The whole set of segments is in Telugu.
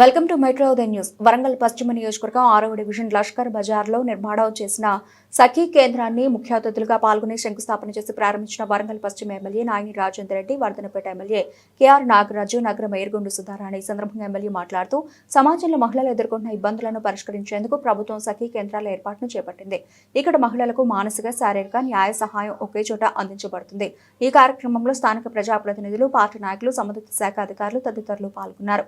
Welcome to metro Udaya news. Warangal పశ్చిమ నియోజకవర్గం ఆరవ డివిజన్ లష్కర్ బజార్లో నిర్మాణం చేసిన సఖీ కేంద్రాన్ని ముఖ్య అతిథులుగా పాల్గొని శంకుస్థాపన చేసి ప్రారంభించిన వరంగల్ పశ్చిమ MLA Nayani Rajender Reddy Vardhannapeta MLA KR Nagaraju నగర మేయర్గొండు సుధారాణి ఈ సందర్భంగా ఎమ్మెల్యే మాట్లాడుతూ సమాజంలో మహిళలు ఎదుర్కొంటున్న ఇబ్బందులను పరిష్కరించేందుకు ప్రభుత్వం సఖీ కేంద్రాల ఏర్పాటును చేపట్టింది. ఇక్కడ మహిళలకు మానసిక శారీరక న్యాయ సహాయం ఒకే చోట అందించబడుతుంది. ఈ కార్యక్రమంలో స్థానిక ప్రజాప్రతినిధులు పార్టీ నాయకులు సంబంధిత శాఖ అధికారులు తదితరులు పాల్గొన్నారు.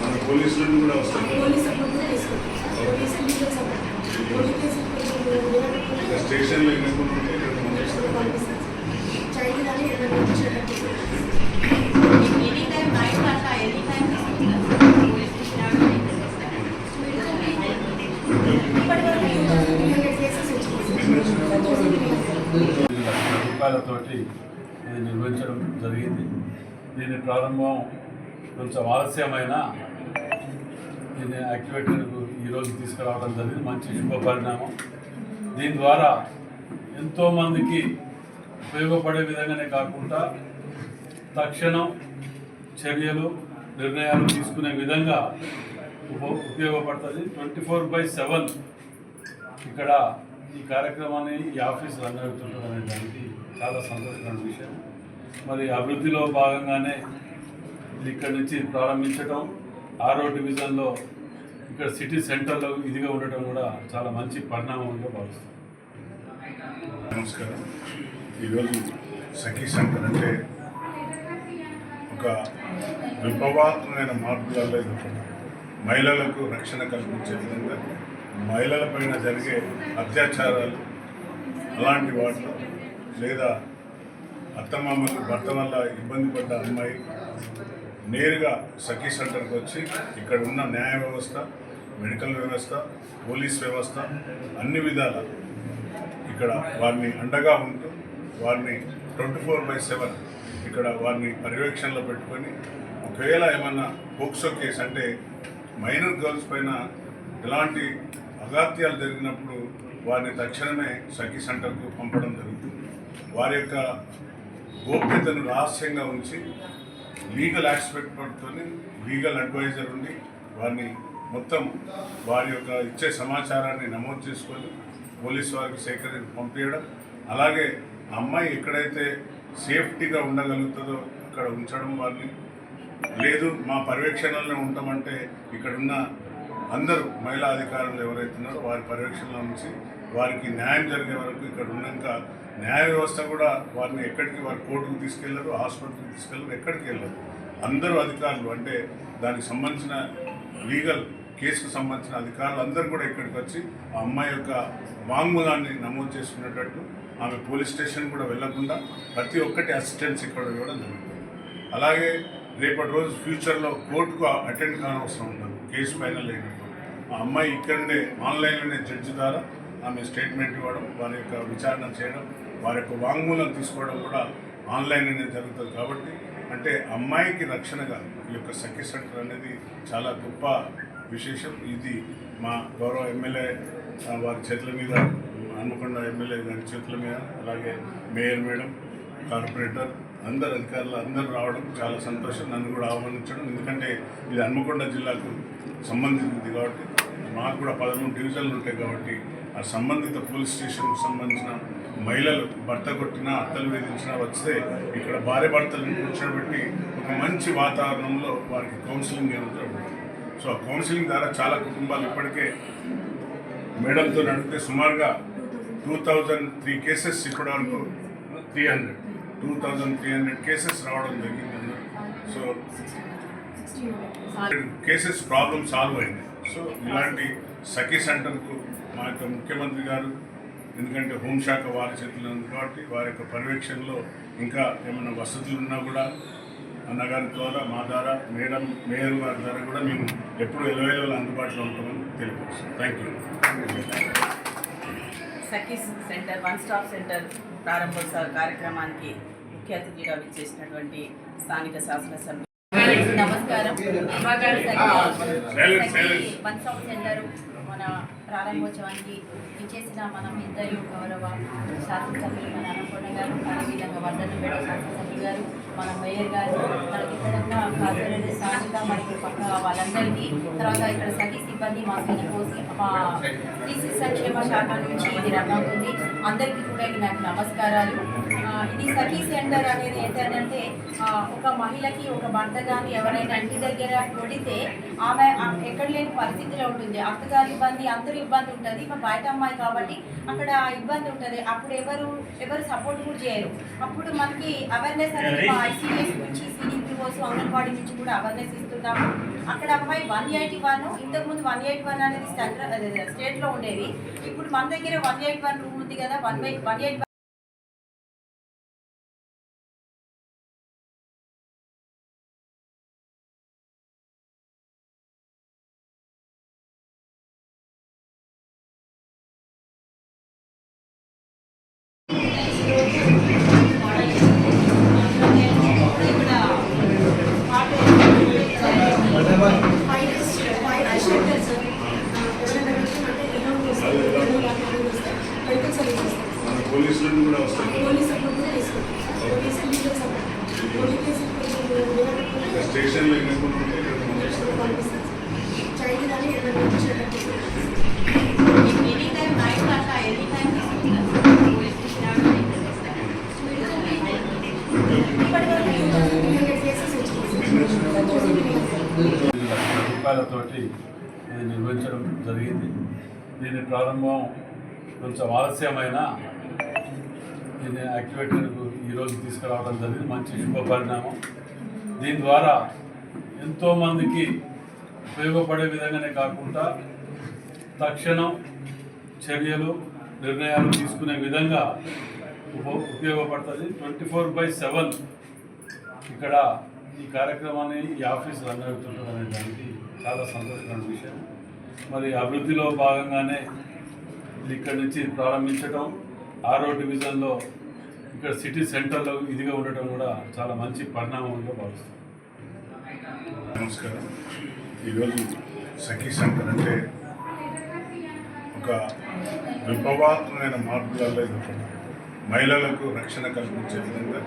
మన పోలీసులు కూడా వస్తారు స్టేషన్లో ఎన్నుకుంటే ఇక్కడ దీని ప్రారంభం కొంచెం ఆలస్యమైన దీన్ని యాక్టివేటర్కు ఈరోజు తీసుకురావడం జరిగింది. మంచి శుభ పరిణామం. దీని ద్వారా ఎంతోమందికి ఉపయోగపడే విధంగానే కాకుండా తక్షణం చర్యలు నిర్ణయాలు తీసుకునే విధంగా ఉప ఉపయోగపడుతుంది. ట్వంటీ ఫోర్ బై సెవెన్ ఇక్కడ ఈ కార్యక్రమాన్ని ఈ ఆఫీస్ రన్ అనే దానికి చాలా సంతోషకరమైన విషయం. మరి అభివృద్ధిలో భాగంగానే ఇక్కడి ఇక్కడ నుంచి ప్రారంభించడం ఆరో డివిజన్లో ఇక్కడ సిటీ సెంటర్లో ఇదిగా ఉండటం కూడా చాలా మంచి పరిణామంగా భావిస్తాం. నమస్కారం. ఈరోజు సఖీ సెంటర్ అంటే ఒక విప్లవాత్మకమైన మార్పులలో ఇది మహిళలకు రక్షణ కల్పించే విధంగా మహిళల పైన జరిగే అత్యాచారాలు అలాంటి వాటిలో లేదా అత్తమామలు భర్త వల్ల ఇబ్బంది పడ్డ అమ్మాయి నేరుగా సఖీ సెంటర్కి వచ్చి ఇక్కడ ఉన్న న్యాయ వ్యవస్థ మెడికల్ వ్యవస్థ పోలీస్ వ్యవస్థ అన్ని విధాల ఇక్కడ వారిని అండగా ఉంటూ వారిని ట్వంటీ ఫోర్ బై సెవెన్ ఇక్కడ వారిని పర్యవేక్షణలో పెట్టుకొని ఒకవేళ ఏమన్నా పోక్సో కేసు అంటే మైనర్ గర్ల్స్ పైన ఎలాంటి అగాత్యాలు జరిగినప్పుడు వారిని తక్షణమే సఖీ సెంటర్కు పంపడం జరుగుతుంది. వారి యొక్క గోప్యతను రహస్యంగా ఉంచి లీగల్ ఆస్పెక్ట్ పట్టుకొని లీగల్ అడ్వైజర్ ఉండి వారిని మొత్తం వారి యొక్క ఇచ్చే సమాచారాన్ని నమోదు చేసుకొని పోలీసు వారికి సేకరించి పంపించడం అలాగే అమ్మాయి ఎక్కడైతే సేఫ్టీగా ఉండగలుగుతుందో అక్కడ ఉంచడం వారిని. లేదు మా పర్యవేక్షణలో ఉంటామంటే ఇక్కడున్న అందరూ మహిళా అధికారులు ఎవరైతున్నారో వారి పర్యవేక్షణలో ఉంచి వారికి న్యాయం జరిగే వరకు ఇక్కడ ఉన్నాక న్యాయ వ్యవస్థ కూడా వారిని ఎక్కడికి వారి కోర్టుకు తీసుకెళ్ళరు హాస్పిటల్కి తీసుకెళ్ళరు ఎక్కడికి వెళ్ళరు. అందరూ అధికారులు అంటే దానికి సంబంధించిన లీగల్ కేసుకు సంబంధించిన అధికారులు అందరూ కూడా ఇక్కడికి వచ్చి ఆ అమ్మాయి యొక్క వాంగ్మూలాన్ని నమోదు చేసుకునేటట్టు ఆమె పోలీస్ స్టేషన్ కూడా వెళ్ళకుండా ప్రతి ఒక్కటి అసిస్టెన్స్ ఇక్కడ ఇవ్వడం జరుగుతుంది. అలాగే రేపటి రోజు ఫ్యూచర్లో కోర్టుకు అటెండ్ కానవసరం ఉండదు కేసు ఫైనల్ అయినప్పుడు. ఆ అమ్మాయి ఇక్కడనే ఆన్లైన్లోనే జడ్జి ద్వారా ఆమె స్టేట్మెంట్ ఇవ్వడం వారి యొక్క విచారణ చేయడం వారి యొక్క వాంగ్మూలం తీసుకోవడం కూడా ఆన్లైన్ అనేది జరుగుతుంది కాబట్టి అంటే అమ్మాయికి రక్షణగా ఈ యొక్క సఖీ సెంటర్ అనేది చాలా గొప్ప విశేషం. ఇది మా గౌరవ ఎమ్మెల్యే వారి చేతుల మీద హన్మకొండ ఎమ్మెల్యే గారి చేతుల మీద అలాగే మేయర్ మేడం కార్పొరేటర్ అందరు అధికారులు అందరూ రావడం చాలా సంతోషం. నన్ను కూడా ఆహ్వానించడం. ఎందుకంటే ఇది హన్మకొండ జిల్లాకు సంబంధించింది కాబట్టి మాకు కూడా పదమూడు డివిజన్లు ఉంటాయి కాబట్టి ఆ సంబంధిత పోలీస్ స్టేషన్కు సంబంధించిన మహిళలు భర్త కొట్టినా అత్తలు వేధించినా వస్తే ఇక్కడ భార్య భర్తలను కూర్చోబెట్టి ఒక మంచి వాతావరణంలో వారికి కౌన్సిలింగ్ జరుగుతుంది. సో ఆ కౌన్సిలింగ్ ద్వారా చాలా కుటుంబాలు ఇప్పటికే మేడంతో నడిపితే సుమారుగా టూ థౌజండ్ త్రీ కేసెస్ ఇప్పటివరకు three hundred. Two thousand three hundred cases రావడం జరిగింది. సో కేసెస్ ప్రాబ్లం సాల్వ్ అయింది. సో ఇలాంటి సఖీ సెంటర్కు మా యొక్క ముఖ్యమంత్రి గారు ఎందుకంటే హోంశాఖ వారి చేతిలో ఉంది కాబట్టి వారి యొక్క పర్యవేక్షణలో ఇంకా ఏమైనా వసతులు ఉన్నా కూడా అన్నగారి ద్వారా మా ద్వారా మేడం మేయర్ గారి ద్వారా కూడా మేము ఎప్పుడు ఎలవేళ అందుబాటులో ఉంటామని తెలియవచ్చు thank you Sakhis centre one stop centre ప్రారంభోత్సవ కార్యక్రమానికి ముఖ్య అతిథిగా విచ్చేసినటువంటి స్థానిక శాసనసభ్యులు నమస్కారం. silence. వన్ స్టాప్ సెంటర్ మన ప్రారంభోత్సవానికి ఇచ్చేసిన మనం ఇద్దరు గౌరవ శాసనసభ్యులు మన అనుకోండ గారు అదేవిధంగా వర్ధనపేట శాసనసభ్యులు గారు మన మేయర్ గారు తర్వాత ఇక్కడ ఉన్న కార్పొరేటర్ స్థానిక మరియు పక్క వాళ్ళందరికీ తర్వాత ఇక్కడ సఖీ సిబ్బంది మా పోసి మా టీసీ సంక్షేమ శాఖ నుంచి ఇది రన్ అవుతుంది. అందరికీ కూడా నాకు నమస్కారాలు. ఇది సఖీ సెంటర్ అనేది ఏంటంటే ఒక మహిళకి ఒక భర్త కానీ ఎవరైనా ఇంటి దగ్గర కొడితే ఆమె ఎక్కడ లేని పరిస్థితిలో ఉంటుంది. అత్తగారి ఇబ్బంది అందరూ ఇబ్బంది ఉంటుంది. మా బయట అమ్మాయి కాబట్టి అక్కడ ఇబ్బంది ఉంటుంది. అప్పుడు ఎవరు ఎవరు సపోర్ట్ కూడా చేయరు. అప్పుడు మనకి అవేర్నెస్ అనేది ఐసీఎస్ నుంచి సిడిపిఓస్ అంగన్వాడీ నుంచి కూడా అవేర్నెస్ ఇస్తున్నాము. అక్కడ అమ్మాయి వన్ ఎయిటీ వన్ ఇంతకుముందు వన్ ఎయిట్ వన్ అనేది స్టేట్లో ఉండేది. ఇప్పుడు మన దగ్గర వన్ ఎయిట్ వన్ రూమ్ ఉంది కదా వన్ బై వన్ ఎయిట్ జరిగింది. దీని ప్రారంభం కొంచెం ఆలస్యమైన దీన్ని యాక్టివేటర్కు ఈరోజు తీసుకురావడం జరిగింది. మంచి శుభ పరిణామం. దీని ద్వారా ఎంతోమందికి ఉపయోగపడే విధంగానే కాకుండా తక్షణం చర్యలు నిర్ణయాలు తీసుకునే విధంగా ఉప ఉపయోగపడుతుంది. ట్వంటీ ఫోర్ బై సెవెన్ ఇక్కడ ఈ కార్యక్రమాన్ని ఈ ఆఫీస్ రన్ అనే దానికి చాలా సంతోషమైన విషయం. మరి అభివృద్ధిలో భాగంగానే ఇక్కడి నుంచి ప్రారంభించడం ఆరో డివిజన్లో ఇక్కడ సిటీ సెంటర్లో ఇదిగా ఉండటం కూడా చాలా మంచి పరిణామంగా భావిస్తాం నమస్కారం. ఈరోజు సఖీ సెంటర్ అంటే ఒక విప్లవాత్మకమైన మార్పులలో ఇది మహిళలకు రక్షణ కల్పించే విధంగా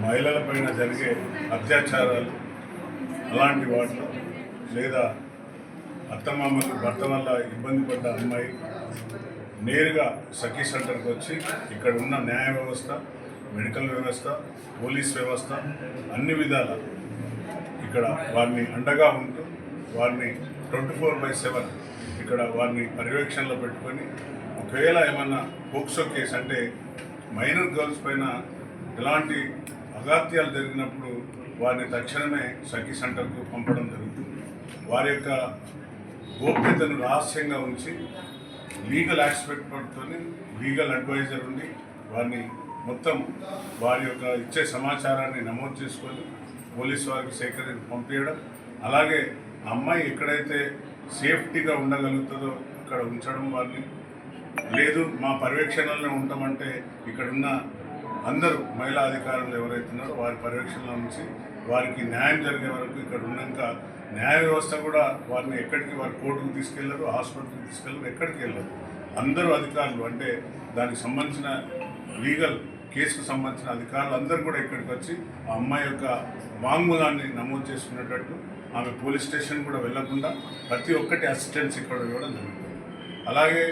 మహిళల పైన జరిగే అత్యాచారాలు అలాంటి వాటిలో లేదా అత్తమామలు భర్త వల్ల ఇబ్బంది పడ్డ అమ్మాయి నేరుగా సఖీ సెంటర్కి వచ్చి ఇక్కడ ఉన్న న్యాయ వ్యవస్థ మెడికల్ వ్యవస్థ పోలీస్ వ్యవస్థ అన్ని విధాల ఇక్కడ వారిని అండగా ఉంటూ వారిని ట్వంటీ ఫోర్ బై సెవెన్ ఇక్కడ వారిని పర్యవేక్షణలో పెట్టుకొని ఒకవేళ ఏమన్నా పోక్సో కేసు అంటే మైనర్ గర్ల్స్ పైన ఎలాంటి అగాత్యాలు జరిగినప్పుడు వారిని తక్షణమే సఖీ సెంటర్కు పంపడం జరుగుతుంది. వారి యొక్క గోప్యతను రహస్యంగా ఉంచి లీగల్ ఆస్పెక్ట్ పడుకొని లీగల్ అడ్వైజర్ ఉండి వారిని మొత్తం వారి యొక్క ఇచ్చే సమాచారాన్ని నమోదు చేసుకొని పోలీసు వారికి సేకరించి పంపించడం అలాగే ఆ అమ్మాయి ఎక్కడైతే సేఫ్టీగా ఉండగలుగుతుందో అక్కడ ఉంచడం వారిని. లేదు మా పర్యవేక్షణలో ఉంటామంటే ఇక్కడున్న అందరూ మహిళా అధికారులు ఎవరైతున్నారో వారి పర్యవేక్షణలో నుంచి వారికి న్యాయం జరిగే వరకు ఇక్కడ ఉన్నాక న్యాయ వ్యవస్థ కూడా వారిని ఎక్కడికి వారి కోర్టుకు తీసుకెళ్ళరు హాస్పిటల్కి తీసుకెళ్ళరు ఎక్కడికి వెళ్ళరు. అందరూ అధికారులు అంటే దానికి సంబంధించిన లీగల్ కేసుకు సంబంధించిన అధికారులు అందరూ కూడా ఇక్కడికి వచ్చి ఆ అమ్మాయి యొక్క వాంగ్మూలాన్ని నమోదు చేసుకునేటట్టు ఆమె పోలీస్ స్టేషన్ కూడా వెళ్ళకుండా ప్రతి ఒక్కటి అసిస్టెన్స్ ఇక్కడ ఇవ్వడం జరుగుతుంది. అలాగే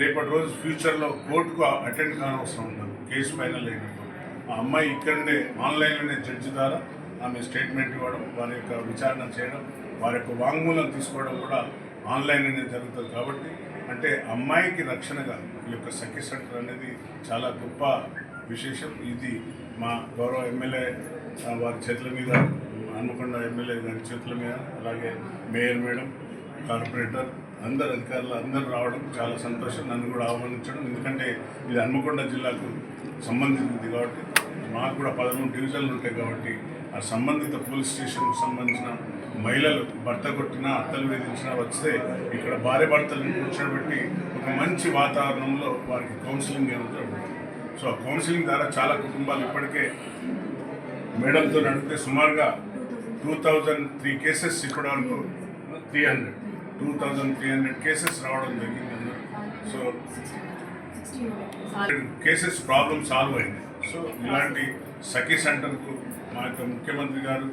రేపటి రోజు ఫ్యూచర్లో కోర్టుకు అటెండ్ కానవసరం ఉండదు కేసు ఫైనల్ అయినప్పుడు. ఆ అమ్మాయి ఇక్కడనే ఆన్లైన్లోనే జడ్జి ద్వారా ఆమె స్టేట్మెంట్ ఇవ్వడం వారి యొక్క విచారణ చేయడం వారి యొక్క వాంగ్మూలం తీసుకోవడం కూడా ఆన్లైన్ అనేది జరుగుతుంది కాబట్టి అంటే అమ్మాయికి రక్షణగా ఈ యొక్క సఖి సెంటర్ అనేది చాలా గొప్ప విశేషం. ఇది మా గౌరవ ఎమ్మెల్యే వారి చేతుల మీద హన్మకొండ ఎమ్మెల్యే గారి చేతుల మీద అలాగే మేయర్ మేడం కార్పొరేటర్ అందరు అధికారులు అందరూ రావడం చాలా సంతోషం. నన్ను కూడా ఆహ్వానించడం. ఎందుకంటే ఇది హన్మకొండ జిల్లాకు సంబంధించింది కాబట్టి మాకు కూడా పదమూడు డివిజన్లు ఉంటాయి కాబట్టి ఆ సంబంధిత పోలీస్ స్టేషన్కు సంబంధించిన మహిళలు భర్త కొట్టినా అత్తలు వేధించినా వస్తే ఇక్కడ భార్య భర్తలను కూర్చోబెట్టి ఒక మంచి వాతావరణంలో వారికి కౌన్సిలింగ్ జరుగుతుంది. సో ఆ కౌన్సిలింగ్ ద్వారా చాలా కుటుంబాలు ఇప్పటికే మేడంతో నడిపితే సుమారుగా టూ థౌజండ్ త్రీ కేసెస్ ఇప్పటి వరకు three hundred two thousand three hundred cases రావడం జరిగింది సో కేసెస్ ప్రాబ్లం సాల్వ్ అయింది. సో ఇలాంటి సఖీ సెంటర్కు మా యొక్క ముఖ్యమంత్రి గారు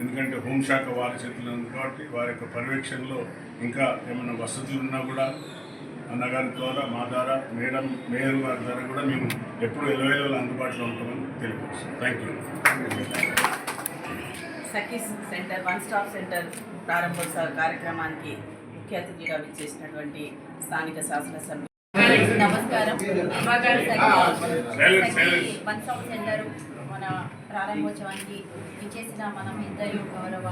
ఎందుకంటే హోంశాఖ వారి చేతిలో ఉంది కాబట్టి వారి యొక్క పర్యవేక్షణలో ఇంకా ఏమైనా వసతులు ఉన్నా కూడా అన్నగారి ద్వారా మా ద్వారా మేడం మేయర్ గారి ద్వారా కూడా మేము ఎప్పుడు ఎలవేలో అందుబాటులో ఉంటామని తెలియవచ్చు thank you Sakhis centre one stop centre ప్రారంభోత్సవ కార్యక్రమానికి ముఖ్య అతిథిగా విచ్చేసినటువంటి స్థానిక శాసనసభ్యులు. నమస్కారం. silence. వన్ స్టాప్ సెంటర్ మన ప్రారంభోత్సవానికి విచ్చేసిన మనం ఇద్దరు గౌరవ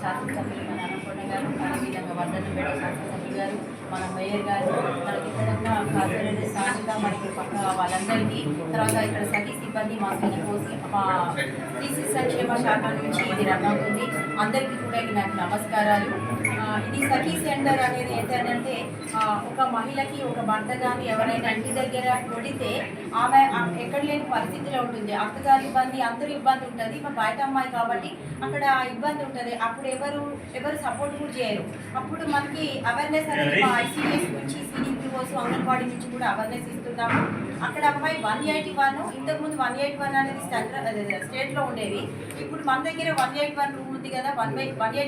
శాసనసభ్యులు మన అన్నపూర్ణ గారు అదేవిధంగా వర్ధనపేట శాసనసభ్యులు గారు మన మేయర్ గారు మనకి ఇక్కడ ఉన్న కార్పొరేట్ స్థానిక పక్క వాళ్ళందరికీ తర్వాత ఇక్కడ సఖీ సిబ్బంది మా పోసి మా టీసీ సంక్షేమ శాఖ నుంచి ఇది రన్ అవుతుంది. అందరికీ కూడా నాకు నమస్కారాలు. ఇది సఖీ సెంటర్ అనేది ఏంటంటే ఒక మహిళకి ఒక భర్త కానీ ఎవరైనా ఇంటి దగ్గర కొడితే ఆమె ఎక్కడ లేని పరిస్థితిలో ఉంటుంది. అత్తగారి ఇబ్బంది అందరూ ఇబ్బంది ఉంటుంది మా బయట అమ్మాయి కాబట్టి అక్కడ ఇబ్బంది ఉంటుంది. అప్పుడు ఎవరు ఎవరు సపోర్ట్ కూడా చేయరు. అప్పుడు మనకి అవేర్నెస్ అనేది ఐసీఎస్ నుంచి సిడిపిఓస్ అంగన్వాడీ నుంచి కూడా అవేర్నెస్ ఇస్తున్నాము. అక్కడ అమ్మాయి వన్ ఎయిటీ వన్ ఇంతకుముందు వన్ ఎయిటీ వన్ అనేది స్టేట్లో ఉండేది. ఇప్పుడు మన దగ్గర వన్ ఎయిట్ వన్ రూమ్ ఉంది కదా వన్ వన్ ఎయిట్